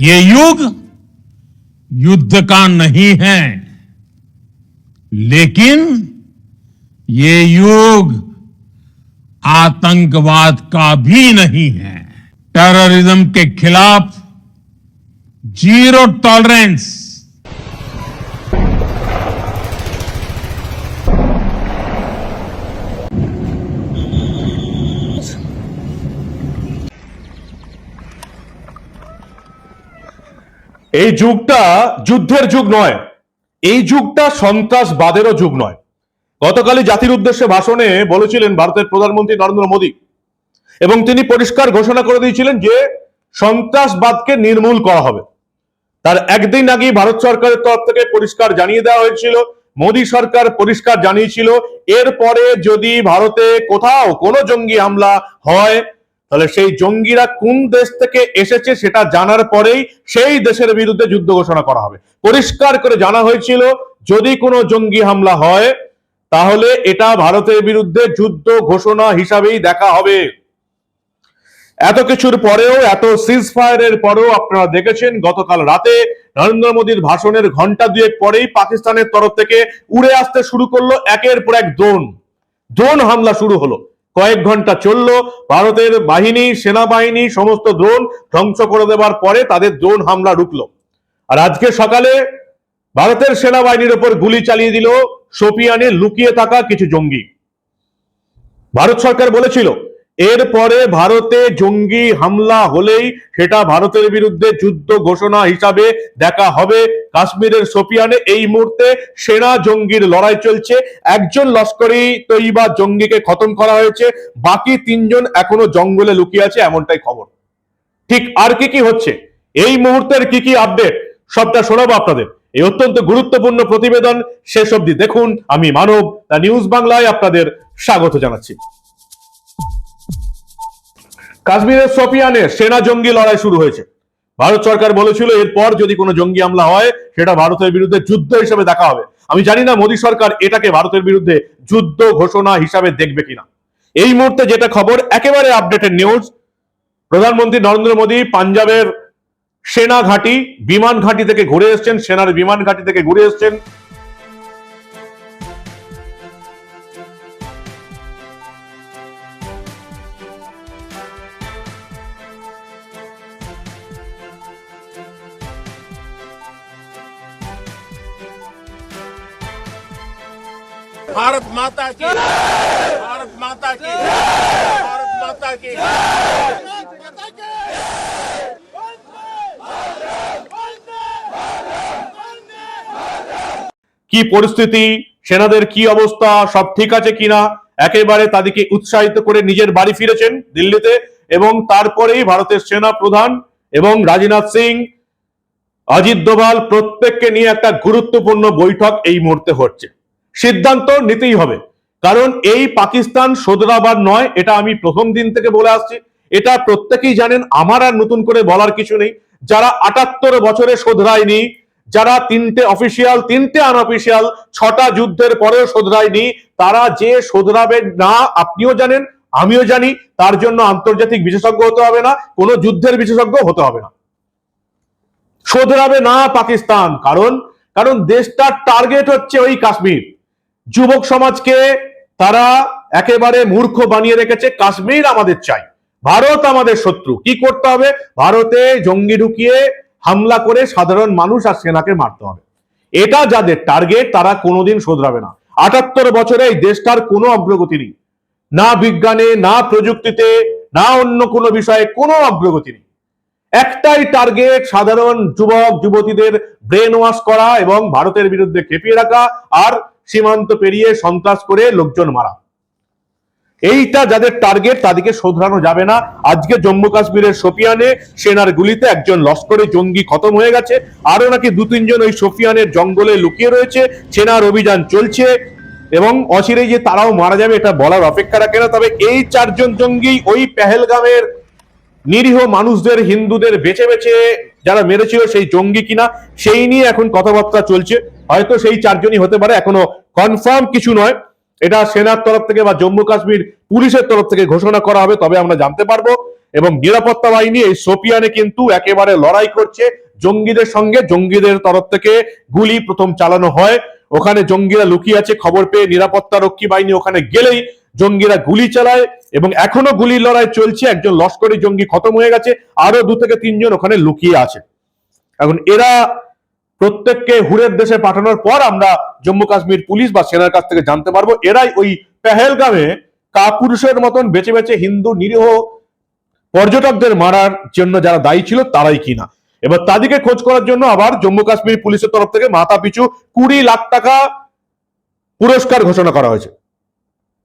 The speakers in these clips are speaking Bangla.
ये युग युद्ध का नहीं है। लेकिन ये युग आतंकवाद का भी नहीं है। टेररिज्म के खिलाफ ज़ीरो टॉलरेंस এই যুগটা যুদ্ধের যুগ নয়। এই যুগটা সন্ত্রাসবাদেরও যুগ নয়। গতকালই জাতির উদ্দেশ্যে ভাষণে বলেছিলেন ভারতের প্রধানমন্ত্রী নরেন্দ্র মোদী এবং তিনি পরিষ্কার ঘোষণা করে দিয়েছিলেন যে সন্ত্রাসবাদকে নির্মূল করা হবে। তার একদিন আগে ভারত সরকারের তরফ থেকে পরিষ্কার জানিয়ে দেওয়া হয়েছিল, মোদী সরকার পরিষ্কার জানিয়েছিল, এরপরে যদি ভারতে কোথাও কোনো জঙ্গি হামলা হয় তাহলে সেই জঙ্গিরা কোন দেশ থেকে এসেছে সেটা জানার পরেই সেই দেশের বিরুদ্ধে যুদ্ধ ঘোষণা করা হবে। পরিষ্কার করে জানা হয়েছিল, যদি কোনো জঙ্গি হামলা হয়, তাহলে এটা ভারতের বিরুদ্ধে যুদ্ধ ঘোষণা হিসাবেই দেখা হবে। এত কিছুর পরেও, এত সিজ ফায়ারের পরেও আপনারা দেখেছেন, গতকাল রাতে নরেন্দ্র মোদীর ভাষণের ঘণ্টা দুয়েক পরেই পাকিস্তানের তরফ থেকে উড়ে আসতে শুরু করল একের পর এক ড্রোন ড্রোন হামলা শুরু হলো। কয়েক ঘণ্টা চলল, ভারতের বাহিনী, সেনাবাহিনী, সমস্ত ড্রোন ধ্বংস করে দেওয়ার পরে তাদের ড্রোন হামলা রুকলো আর আজকে সকালে ভারতের সেনাবাহিনীর ওপর গুলি চালিয়ে দিল সোপিয়ানে লুকিয়ে থাকা কিছু জঙ্গি। ভারত সরকার বলেছিল এরপরে ভারতে জঙ্গি হামলা হলেই সেটা ভারতের বিরুদ্ধে যুদ্ধ ঘোষণা হিসাবে দেখা হবে। কাশ্মীরের সোপিয়ানে এই মুহূর্তে সেনা জঙ্গির লড়াই চলছে। একজন লস্করি তৈবা জঙ্গিকে খতম করা হয়েছে। বাকি তিনজন এখনও জঙ্গলে লুকিয়ে আছে, এমনটাই খবর। ঠিক আর কি কি হচ্ছে? এই মুহূর্তের কি কি আপডেট? সবটা শোনাবো আপনাদের। এই অত্যন্ত গুরুত্বপূর্ণ প্রতিবেদন শেষ অবধি দেখুন। আমি মানব, দ্য নিউজ বাংলায় আপনাদের স্বাগত জানাচ্ছি। কাশ্মীরের সোপিয়ানে সেনা জঙ্গি লড়াই শুরু হয়েছে। ভারত সরকার বলেছিল, এরপর যদি কোনো জঙ্গি হামলা হয়, সেটা ভারতের বিরুদ্ধে যুদ্ধ হিসেবে দেখা হবে। আমি জানি না মোদী সরকার এটাকে ভারতের বিরুদ্ধে যুদ্ধ ঘোষণা হিসাবে দেখবে কিনা। এই মুহূর্তে যেটা খবর, একেবারে আপডেটেড নিউজ প্রধানমন্ত্রী নরেন্দ্র মোদী পাঞ্জাবের সেনা ঘাঁটি, বিমান ঘাঁটি থেকে ঘুরে এসছেন, সেনার বিমান ঘাঁটি থেকে ঘুরে এসছেন। भारत माता की भारत माता की भारत माता की কি পরিস্থিতি সেনাদের কি অবস্থা সব ঠিক আছে কিনা একেবারে তাদেরকে উৎসাহিত করে নিজের বাড়ি ফিরেছেন দিল্লিতে এবং তারপরেই ভারতের সেনা প্রধান এবং রাজনাথ সিং অজিত দোভাল প্রত্যেককে নিয়ে একটা গুরুত্বপূর্ণ বৈঠক এই মুহূর্তে হচ্ছে সিদ্ধান্ত নিতেই হবে। কারণ এই পাকিস্তান শোধরাবার নয়, এটা আমি প্রথম দিন থেকে বলে আসছি। এটা প্রত্যেকেই জানেন, আমার আর নতুন করে বলার কিছু নেই। যারা আটাত্তর বছরে শোধরায়নি, যারা তিনটে অফিসিয়াল, তিনটে আনঅফিসিয়াল, ছটা যুদ্ধের পরেও শোধরায়নি, তারা যে শোধরাবে না, আপনিও জানেন, আমিও জানি, তার জন্য আন্তর্জাতিক বিশেষজ্ঞ হতে হবে না, কোনো যুদ্ধের বিশেষজ্ঞ হতে হবে না। শোধরাবে না পাকিস্তান, কারণ কারণ দেশটার টার্গেট হচ্ছে ওই কাশ্মীর। যুবক সমাজকে তারা একেবারে মূর্খ বানিয়ে রেখেছে। কাশ্মীর আমাদের চাই। ভারত আমাদের শত্রু। কি করতে হবে? ভারতে জঙ্গি ঢুকিয়ে হামলা করে সাধারণ মানুষ আর সেনাকে মারতে হবে। এটা যাদের টার্গেট তারা কোনোদিন শোধরাবে না। আটাত্তর বছরে এই দেশটার কোনো অগ্রগতি নেই। না বিজ্ঞানে, না প্রযুক্তিতে, না অন্য কোনো বিষয়ে কোনো অগ্রগতি নেই। একটাই টার্গেট সাধারণ যুবক, যুবতীদের ব্রেন ওয়াশ করা এবং ভারতের বিরুদ্ধে খেপিয়ে রাখা আর সীমান্ত পেরিয়ে সন্ত্রাস করে লোকজন মারা। এইটা যাদের টার্গেট তাদেরকে শোধরানো যাবে না। আজকে জম্মু কাশ্মীরের সোপিয়ানে সেনার গুলিতে একজন লস্করে জঙ্গি খতম হয়ে গেছে। আরও নাকি দু তিনজন ওই সোফিয়ানের জঙ্গলে লুকিয়ে রয়েছে। সেনার অভিযান চলছে এবং অচিরেই যে তারাও মারা যাবে, এটা বলার অপেক্ষা রাখে না। তবে এই চারজন জঙ্গি ওই পেহেলগামের নিরীহ মানুষদের, হিন্দুদের বেছে বেছে যারা মেরেছিল সেই জঙ্গি কিনা, সেই নিয়ে এখন কথাবার্তা চলছে। হয়তো সেই চারজনই হতে পারে, এখনও কনফার্ম কিছু নয়। এটা সেনার তরফ থেকে বা জম্মু কাশ্মীর পুলিশের তরফ থেকে ঘোষণা করা হবে, তবে আমরা জানতে পারব। এবং নিরাপত্তা বাহিনী, এই সোপিয়ানে কিন্তু একেবারে লড়াই করছে জঙ্গিদের সঙ্গে। জঙ্গিদের তরফ থেকে গুলি প্রথম চালানো হয়। ওখানে জঙ্গিরা লুকিয়ে আছে, খবর পেয়ে নিরাপত্তা রক্ষী বাহিনী ওখানে গেলেই জঙ্গিরা গুলি চালায়। এবং এখনও গুলির লড়াই চলছে, একজন লস্করি জঙ্গি খতম হয়ে গেছে, আরও দু থেকে তিনজন ওখানে লুকিয়ে আছে। এখন এরা প্রত্যেককে হুরের দেশে পাঠানোর পর আমরা জম্মু কাশ্মীর পুলিশ বা সেনার কাছ থেকে জানতে পারব। এরাই ওই পেহেলগামে কাপুরুষের মতন বেছে বেছে হিন্দু নিরীহ পর্যটকদের মারার জন্য যারা দায়ী ছিল তারাই কিনা। এবার তাদেরকে খোঁজ করার জন্য আবার জম্মু কাশ্মীর পুলিশের তরফ থেকে মাথা পিছু কুড়ি লাখ টাকা পুরস্কার ঘোষণা করা হয়েছে।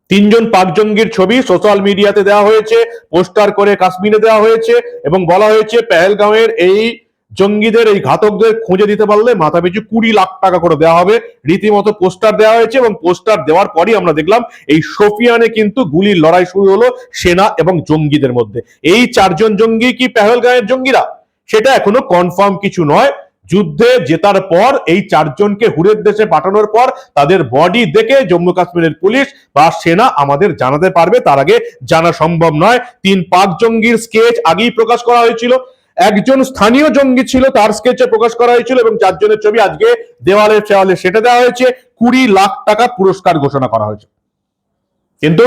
তিনজন পাক জঙ্গির ছবি সোশ্যাল মিডিয়াতে দেওয়া হয়েছে, পোস্টার করে কাশ্মীরে দেওয়া হয়েছে এবং বলা হয়েছে পেহেলগাঁওয়ের এই জঙ্গিদের এই ঘাতকদের খুঁজে দিতে পারলে মাথা পিছু কুড়ি লাখ টাকা করে দেওয়া হবে। রীতিমতো পোস্টার দেওয়া হয়েছে এবং পোস্টার দেওয়ার পরই আমরা দেখলাম এই সোফিয়ানে কিন্তু গুলির লড়াই শুরু হলো সেনা এবং জঙ্গিদের মধ্যে। এই চারজন জঙ্গি কি পেহেলগাঁয়ের জঙ্গিরা? সেটা এখনও কনফার্ম কিছু নয়। যুদ্ধে জেতার পর এই চারজনকে হুরের দেশে পাঠানোর পর তাদের বডি দেখে জম্মু কাশ্মীরের পুলিশ বা সেনা আমাদের জানাতে পারবে। তার আগে জানা সম্ভব নয়। তিন পাক জঙ্গির স্কেচ আগেই প্রকাশ করা হয়েছিল। একজন স্থানীয় জঙ্গি ছিল, তার স্কেচে প্রকাশ করা হয়েছিল এবং চারজনের ছবি আজকে দেওয়ালে ফেওয়ালে সেটা দেওয়া হয়েছে। কুড়ি লাখ টাকা পুরস্কার ঘোষণা করা হয়েছে। কিন্তু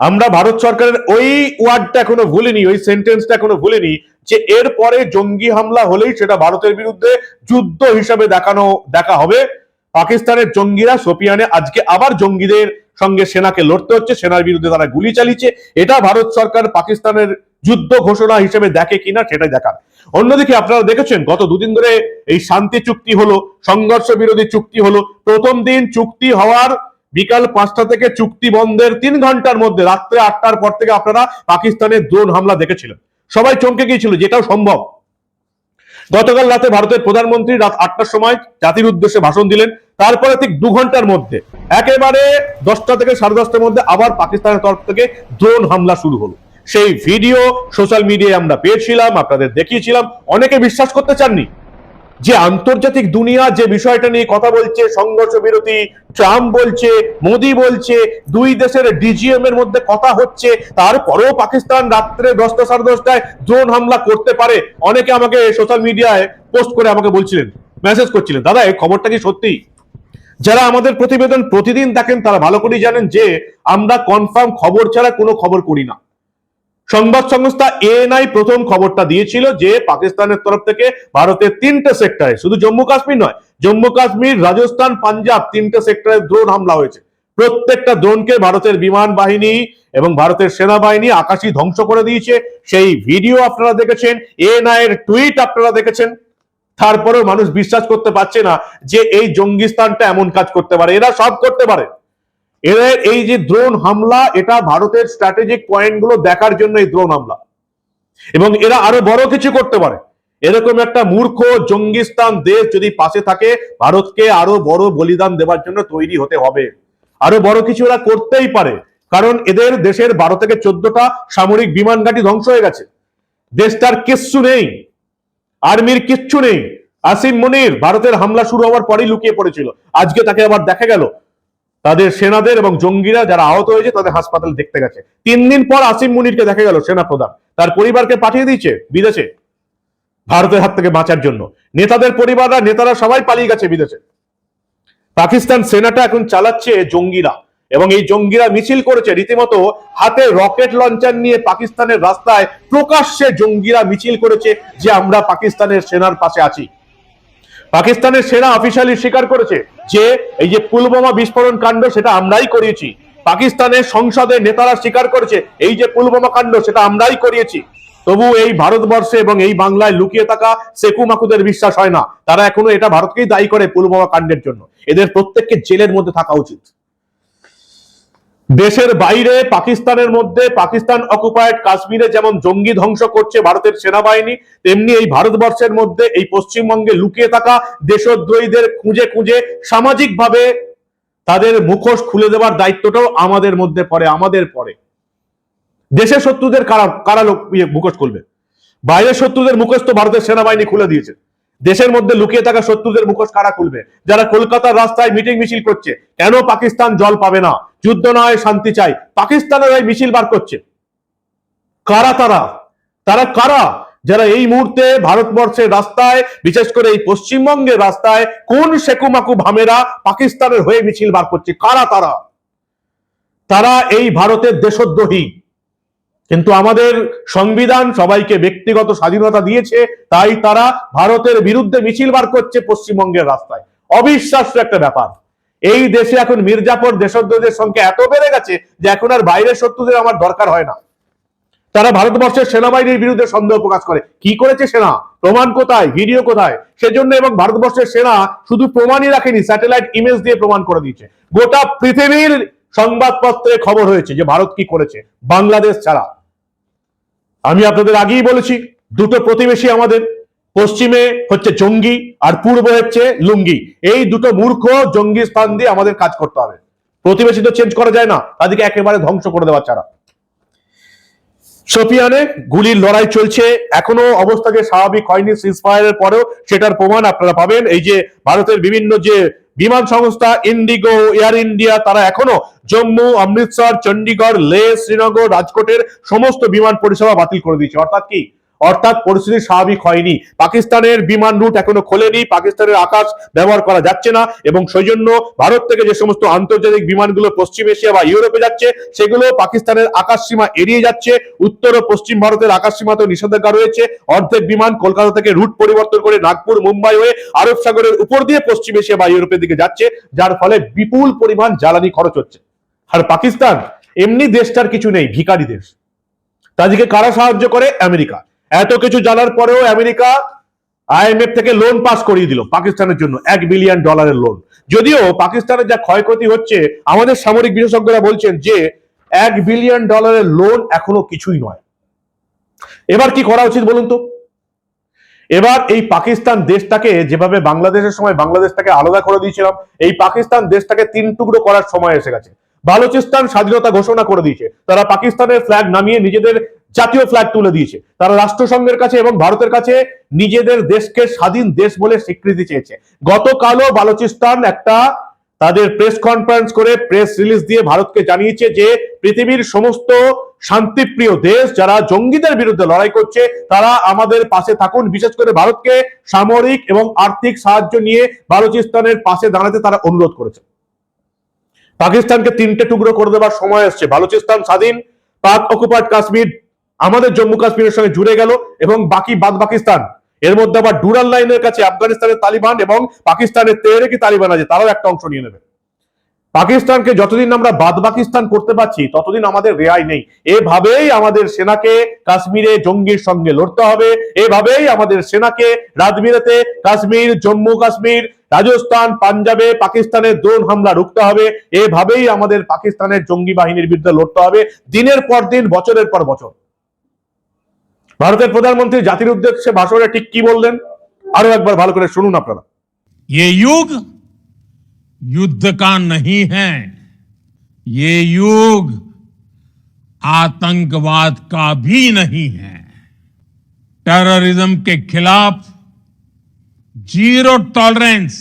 আমরা ভারত সরকারের ওই ওয়ার্ডটা এখনও ভুলিনি, ওই সেন্টেন্সটা এখনও ভুলিনি যে এর পরে জঙ্গি হামলা হলেই সেটা ভারতের বিরুদ্ধে যুদ্ধ হিসাবে দেখানো, দেখা হবে। পাকিস্তানের জঙ্গিরা সোপিয়ানে আজকে আবার জঙ্গিদের সঙ্গে সেনাকে লড়তে হচ্ছে, সেনার বিরুদ্ধে তারা গুলি চালিয়েছে। এটা ভারত সরকার পাকিস্তানের যুদ্ধ ঘোষণা হিসেবে দেখে কিনা সেটাই দেখার অন্যদিকে আপনারা দেখেছেন, গত দুদিন ধরে এই শান্তি চুক্তি হলো, সংঘর্ষ বিরোধী চুক্তি হলো, প্রথম দিন চুক্তি হওয়ার বিকাল পাঁচটা থেকে চুক্তি বন্ধের তিন ঘণ্টার মধ্যে, রাত্রে আটটার পর থেকে আপনারা পাকিস্তানের ড্রোন হামলা দেখেছিলেন। সবাই চমকে গিয়েছিল যেটাও সম্ভব। গতকাল রাতে ভারতের প্রধানমন্ত্রী রাত আটটার সময় জাতির উদ্দেশ্যে ভাষণ দিলেন, তারপরে ঠিক দু ঘণ্টার মধ্যে, একেবারে দশটা থেকে সাড়ে দশটার মধ্যে আবার পাকিস্তানের তরফ থেকে ড্রোন হামলা শুরু হলো। সেই ভিডিও সোশ্যাল মিডিয়ায় আমরা পেয়েছিলাম, আপনাদের দেখিয়েছিলাম, অনেকে বিশ্বাস করতে চাননি যে আন্তর্জাতিক দুনিয়া যে বিষয়টা নিয়ে কথা বলছে, সংঘর্ষ বিরতি ট্রাম্প বলছে, মোদি বলছে, দুই দেশের ডিজিএম এর মধ্যে কথা হচ্ছে, তারপরেও পাকিস্তান রাত্রে দশটা সাড়ে দশটায় ড্রোন হামলা করতে পারে। অনেকে আমাকে সোশ্যাল মিডিয়ায় পোস্ট করে আমাকে বলছিলেন, মেসেজ করছিলেন, দাদা, এই খবরটা কি সত্যি? যারা আমাদের প্রতিবেদন প্রতিদিন দেখেন, তারা ভালো করেই জানেন যে আমরা কনফার্ম খবর ছাড়া কোনো খবর করি না। সংবাদ সংস্থা এএনআই প্রথম খবরটা দিয়েছিল যে পাকিস্তানের তরফ থেকে ভারতের তিনটে সেক্টরে, শুধু জম্মু কাশ্মীর নয়, জম্মু কাশ্মীর, রাজস্থান, পাঞ্জাব তিনটে সেক্টরে ড্রোন হামলা হয়েছে। প্রত্যেকটা ড্রোনকে ভারতের বিমান বাহিনী এবং ভারতের সেনাবাহিনী আকাশি ধ্বংস করে দিয়েছে। সেই ভিডিও আপনারা দেখেছেন এএনআই এর টুইট আপনারা দেখেছেন। তারপরেও মানুষ বিশ্বাস করতে পারছে না যে এই জঙ্গিস্তানটা এমন কাজ করতে পারে, এরা সব করতে পারে। এদের এই যে ড্রোন হামলা, এটা ভারতের স্ট্র্যাটেজিক পয়েন্টগুলো দেখার জন্য এই ড্রোন হামলা। এবং এরা আরও বড় কিছু করতে পারে। এরকম একটা মূর্খ, জঙ্গিস্তান দেশ যদি পাশে থাকে, ভারতকে আরও বড় বলিদান দেওয়ার জন্য তৈরি হতে হবে। আরও বড় কিছু এরা করতেই পারে। কারণ এদের দেশের বারো থেকে চোদ্দটা সামরিক বিমান ঘাঁটি ধ্বংস হয়ে গেছে। দেশটার কিচ্ছু নেই। আর্মির কিচ্ছু নেই। আসিম মনির, ভারতের হামলা শুরু হওয়ার পরেই লুকিয়ে পড়েছিল। আজকে তাকে আবার দেখা গেল। তাদের সেনাদের এবং জঙ্গিরা যারা আহত হয়েছে তাদের হাসপাতাল দেখতে গেছে। তিন দিন পর আসিম মুনিরকে দেখা গেল সেনা প্রধান তার পরিবারকে পাঠিয়ে দিয়েছে বিদেশে ভারতের হাত থেকে বাঁচার জন্য। নেতাদের পরিবাররা, নেতারা সবাই পালিয়ে গেছে বিদেশে। পাকিস্তান সেনাটা এখন চালাচ্ছে জঙ্গিরা এবং এই জঙ্গিরা মিছিল করেছে। রীতিমতো হাতে রকেট লঞ্চার নিয়ে পাকিস্তানের রাস্তায় প্রকাশ্যে জঙ্গিরা মিছিল করেছে যে আমরা পাকিস্তানের সেনার পাশে আছি। পাকিস্তানের সেনা অফিসিয়ালি স্বীকার করেছে যে এই যে পুলবোমা বিস্ফোরণ কাণ্ড সেটা আমরাই করিয়েছি। পাকিস্তানের সংসদের নেতারা স্বীকার করেছে, এই যে পুলবোমা কাণ্ড সেটা আমরাই করিয়েছি। তবু এই ভারতবর্ষে এবং এই বাংলায় লুকিয়ে থাকা সেকু মাকুদের বিশ্বাস হয় না। তারা এখনও এটা ভারতকেই দায়ী করে পুলবোমা কাণ্ডের জন্য। এদের প্রত্যেককে জেলের মধ্যে থাকা উচিত। দেশের বাইরে পাকিস্তানের মধ্যে পাকিস্তান অকুপায়েড কাশ্মীরে যেমন জঙ্গি ধ্বংস করছে ভারতের সেনাবাহিনী, তেমনি এই ভারতবর্ষের মধ্যে এই পশ্চিমবঙ্গে লুকিয়ে থাকা দেশদ্রোহীদের খুঁজে খুঁজে সামাজিকভাবে তাদের মুখোশ খুলে দেওয়ার দায়িত্বটাও আমাদের মধ্যে পড়ে, আমাদের পড়ে। দেশের শত্রুদের কারা কারা লোক ইয়ে মুখোশ খুলবে? বাইরের শত্রুদের মুখোশ তো ভারতের সেনাবাহিনী খুলে দিয়েছে। দেশের মধ্যে লুকিয়ে থাকা শত্রুদের মুখোশ কারা খুলবে? যারা কলকাতার রাস্তায় মিটিং মিছিল করছে, কেন পাকিস্তান জল পাবে না? যুদ্ধ নয় শান্তি চাই, পাকিস্তানের এই মিছিল বার করছে। কারা তারা? তারা কারা? যারা এই মুহূর্তে ভারতবর্ষের রাস্তায়, বিশেষ করে এই পশ্চিমবঙ্গের রাস্তায়, কোন সেকুমাকু ভামেরা পাকিস্তানের হয়ে মিছিল বার করছে? কারা তারা? তারা এই ভারতের দেশদ্রোহী। কিন্তু আমাদের সংবিধান সবাইকে ব্যক্তিগত স্বাধীনতা দিয়েছে, তাই তারা ভারতের বিরুদ্ধে মিছিল বার করছে পশ্চিমবঙ্গের রাস্তায়। অবিশ্বাস্য একটা ব্যাপার। এই দেশে এখন মির্জাপুর দেশদ্রোহীদের সংখ্যা এত বেড়ে গেছে যে এখন আর বাইরের শত্রুদের আমার দরকার হয় না। তারা ভারতবর্ষের সেনাবাহিনীর বিরুদ্ধে সন্দেহ প্রকাশ করে। কি করেছে সেনা? প্রমাণ কোথায়? ভিডিও কোথায়? সেজন্য এবং ভারতবর্ষের সেনা শুধু প্রমাণই রাখেনি, স্যাটেলাইট ইমেজ দিয়ে প্রমাণ করে দিয়েছে। গোটা পৃথিবীর সংবাদপত্রে খবর হয়েছে যে ভারত কি করেছে। বাংলাদেশ ছাড়া। আমি আপনাদের আগেই বলেছি, দুটো প্রতিবেশী আমাদের, পশ্চিমে হচ্ছে জঙ্গি আর পূর্ব হচ্ছে লুঙ্গি। এই দুটো মূর্খ জঙ্গি স্থান দিয়ে আমাদের কাজ করতে হবে। প্রতিবেশী তো চেঞ্জ করা যায় না, তাদেরকে একেবারে ধ্বংস করে দেওয়া ছাড়া সোপিয়ানে গুলির লড়াই চলছে, এখনও অবস্থা যে স্বাভাবিক হয়নি সিজফায়ারের পরেও সেটার প্রমাণ আপনারা পাবেন। এই যে ভারতের বিভিন্ন যে বিমান সংস্থা ইন্ডিগো এয়ার ইন্ডিয়া তারা এখনও জম্মু, অমৃতসর চণ্ডীগড় লে, শ্রীনগর, রাজকোটের সমস্ত বিমান পরিষেবা বাতিল করে দিয়েছে। অর্থাৎ কি? অর্থাৎ পরিস্থিতি স্বাভাবিক হয়নি। পাকিস্তানের বিমান রুট এখনও খোলেনি, পাকিস্তানের আকাশ ব্যবহার করা যাচ্ছে না এবং সেই জন্য ভারত থেকে যে সমস্ত আন্তর্জাতিক বিমানগুলো পশ্চিম এশিয়া বা ইউরোপে যাচ্ছে, সেগুলো পাকিস্তানের আকাশ সীমা এড়িয়ে যাচ্ছে। উত্তর ও পশ্চিম ভারতের আকাশ সীমাতেও নিষেধাজ্ঞা রয়েছে। অর্ধেক বিমান কলকাতা থেকে রুট পরিবর্তন করে নাগপুর, মুম্বাই হয়ে আরব সাগরের উপর দিয়ে পশ্চিম এশিয়া বা ইউরোপের দিকে যাচ্ছে, যার ফলে বিপুল পরিমাণ জ্বালানি খরচ হচ্ছে। আর পাকিস্তান, এমনি দেশটার কিছু নেই ভিকারি দেশ। তাদেরকে কারা সাহায্য করে? আমেরিকা। এত কিছু জানার পরেও আমেরিকা আইএমএফ থেকে লোন পাস করিয়ে দিল পাকিস্তানের জন্য, এক বিলিয়ন ডলারের লোন যদিও পাকিস্তানের যা ক্ষয়ক্ষতি হচ্ছে, আমাদের সামরিক বিশেষজ্ঞরা বলছেন যে এক বিলিয়ন ডলারের লোন এখনও কিছুই নয়। এবার কি করা উচিত বলুন তো? এবার এই পাকিস্তান দেশটাকে যেভাবে বাংলাদেশের সময় বাংলাদেশটাকে আলাদা করে দিয়েছিলাম, এই পাকিস্তান দেশটাকে তিন টুকরো করার সময় এসে গেছে। বালুচিস্তান স্বাধীনতা ঘোষণা করে দিয়েছে। তারা পাকিস্তানের ফ্ল্যাগ নামিয়ে নিজেদের জাতীয় ফ্ল্যাগ তুলে দিয়েছে। তারা রাষ্ট্রসংঘের কাছে এবং ভারতের কাছে নিজেদের দেশকে স্বাধীন দেশ বলে স্বীকৃতি চেয়েছে। গতকালও বালুচিস্তান একটা তাদের প্রেস কনফারেন্স করে প্রেস রিলিজ দিয়ে ভারতকে জানিয়েছে যে, পৃথিবীর সমস্ত শান্তিপ্রিয় দেশ যারা জঙ্গিদের বিরুদ্ধে লড়াই করছে, তারা আমাদের পাশে থাকুন। বিশেষ করে ভারতকে সামরিক এবং আর্থিক সাহায্য নিয়ে বালুচিস্তানের পাশে দাঁড়াতে তারা অনুরোধ করেছে। পাকিস্তানকে তিনটে টুকরো করে দেওয়ার সময় এসছে। বালুচিস্তান স্বাধীন পাক অকুপাইড কাশ্মীর আমাদের জম্মু কাশ্মীরের সঙ্গে জুড়ে গেল এবং বাকি বাদ পাকিস্তান। এর মধ্যে আবার ডুরাল লাইনের কাছে আফগানিস্তানের তালিবান এবং পাকিস্তানের তেহরেকি তালিবান আছে, তারাও একটা অংশ নিয়ে নেবে। পাকিস্তানকে যতদিন আমরা বাদ পাকিস্তান করতে পারছি, ততদিন আমাদের রেহাই নেই। এভাবেই আমাদের সেনাকে কাশ্মীরে জঙ্গির সঙ্গে লড়তে হবে। এভাবেই আমাদের সেনাকে রাজমিরাতে কাশ্মীর, জম্মু কাশ্মীর, রাজস্থান, পাঞ্জাবে পাকিস্তানের ড্রোন হামলা রুখতে হবে। এভাবেই আমাদের পাকিস্তানের জঙ্গি বাহিনীর বিরুদ্ধে লড়তে হবে। দিনের পর দিন, বছরের পর বছর। ভারতের প্রধানমন্ত্রী জাতির উদ্দেশ্যে ভাষণে ঠিক কি বললেন আরো একবার ভালো করে শুনুন আপনারা ये युग युद्ध का नहीं है ये युग आतंकवाद का भी नहीं है टेररिज्म के खिलाफ जीरो टॉलरेंस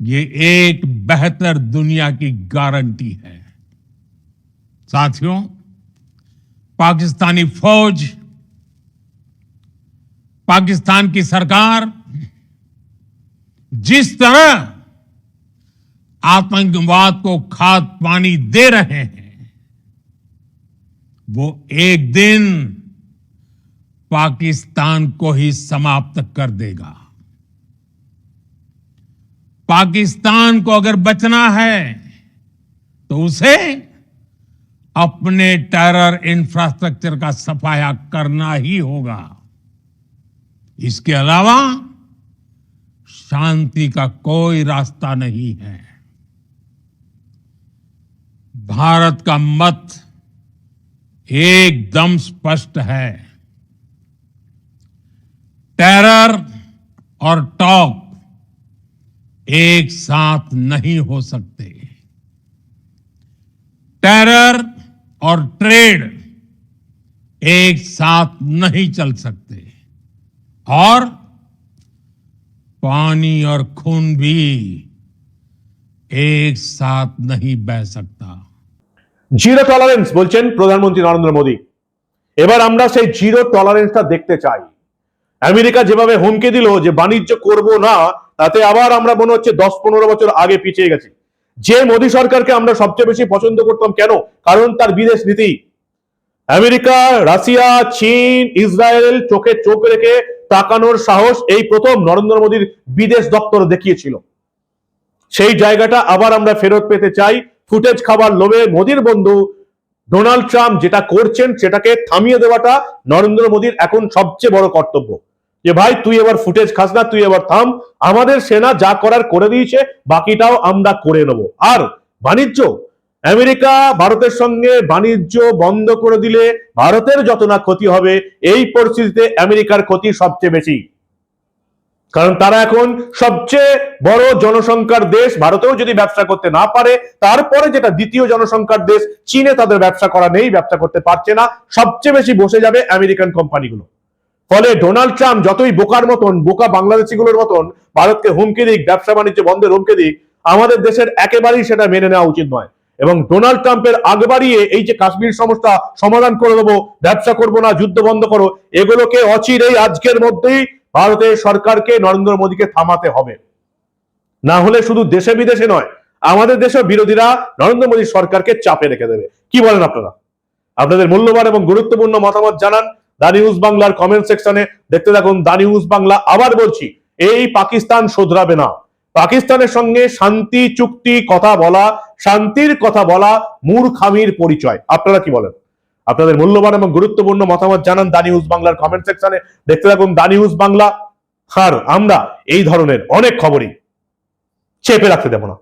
ये एक बेहतर दुनिया की गारंटी है साथियों पाकिस्तानी फौज, पाकिस्तान की सरकार, जिस तरह आतंकवाद को खाद पानी दे रहे हैं, वो एक दिन पाकिस्तान को ही समाप्त कर देगा। पाकिस्तान को अगर बचना है तो उसे अपने टेरर इंफ्रास्ट्रक्चर का सफाया करना ही होगा। इसके अलावा, शांति का कोई रास्ता नहीं है। भारत का मत एकदम स्पष्ट है। टेरर और टॉक एक साथ नहीं हो सकते। टेरर और ट्रेड एक साथ नहीं चल सकते और पानी और खून भी एक साथ नहीं बह सकता জিরো টলারেন্স বলছেন প্রধানমন্ত্রী নরেন্দ্র মোদী এবার আমরা সেই জিরো টলারেন্সটা দেখতে চাই আমেরিকা যেভাবে হুমকি দিল যে বাণিজ্য করব না তাতে আবার আমরা মনে হচ্ছে দশ পনেরো বছর আগে পিছিয়ে গেছি যে মোদী সরকারকে আমরা সবচেয়ে বেশি পছন্দ করতাম কেন? কারণ তার বিদেশ নীতি। আমেরিকা, রাশিয়া, চীন, ইসরায়েল চোখে চোখ রেখে তাকানোর সাহস এই প্রথম নরেন্দ্র মোদীর বিদেশ দপ্তর দেখিয়েছিল। সেই জায়গাটা আবার আমরা ফেরত পেতে চাই। ফুটেজ খাবার লোভে মোদীর বন্ধু ডোনাল্ড ট্রাম্প যেটা করছেন সেটাকে থামিয়ে দেওয়াটা নরেন্দ্র মোদীর এখন সবচেয়ে বড় কর্তব্য। যে ভাই, তুই এবার ফুটেজ খাস না, তুই এবার থাম। আমাদের সেনা যা করার করে দিয়েছে, বাকিটাও আমরা করে নেব। আর বাণিজ্য, আমেরিকা ভারতের সঙ্গে বাণিজ্য বন্ধ করে দিলে ভারতের যত না ক্ষতি হবে, এই পরিস্থিতিতে আমেরিকার ক্ষতি সবচেয়ে বেশি। কারণ তারা এখন সবচেয়ে বড় জনসংখ্যার দেশ, ভারতেও যদি ব্যবসা করতে না পারে, তারপরে যেটা দ্বিতীয় জনসংখ্যার দেশ, চীনে তাদের ব্যবসা করা নেই, ব্যবসা করতে পারছে না, সবচেয়ে বেশি বসে যাবে আমেরিকান কোম্পানিগুলো। ফলে ডোনাল্ড ট্রাম্প যতই বোকার মতন, বোকা বাংলাদেশিগুলোর মতন, ভারতকে হুমকি দিক, ব্যবসা বাণিজ্য বন্ধের হুমকি দিক, আমাদের দেশের একেবারেই সেটা মেনে নেওয়া উচিত নয়। এবং ডোনাল্ড ট্রাম্পের আগে বাড়িয়ে এই যে কাশ্মীর সমস্যা সমাধান করে দেবো, ব্যবসা করব না, যুদ্ধ বন্ধ করো, এগুলোকে অচিরেই আজকের মধ্যেই ভারতের সরকারকে নরেন্দ্র মোদীকে থামাতে হবে। না হলে শুধু দেশে বিদেশে নয়, আমাদের দেশের বিরোধীরা নরেন্দ্র মোদী সরকারকে চাপে রেখে দেবে। কি বলেন আপনারা? আপনাদের মূল্যবান এবং গুরুত্বপূর্ণ মতামত জানান। দা নিউজ বাংলার কমেন্ট সেকশনে দেখতে থাকুন দা নিউজ বাংলা আবার বলছি, এই পাকিস্তান শোধরাবে না। পাকিস্তানের সঙ্গে শান্তি, চুক্তি, কথা বলা, শান্তির কথা বলা মূর্খামির পরিচয়। আপনারা কি বলেন? আপনাদের মূল্যবান এবং গুরুত্বপূর্ণ মতামত জানান দা নিউজ বাংলার কমেন্ট সেকশনে দেখতে থাকুন দা নিউজ বাংলা আর আমরা এই ধরনের অনেক খবরই চেপে রাখতে দেব না।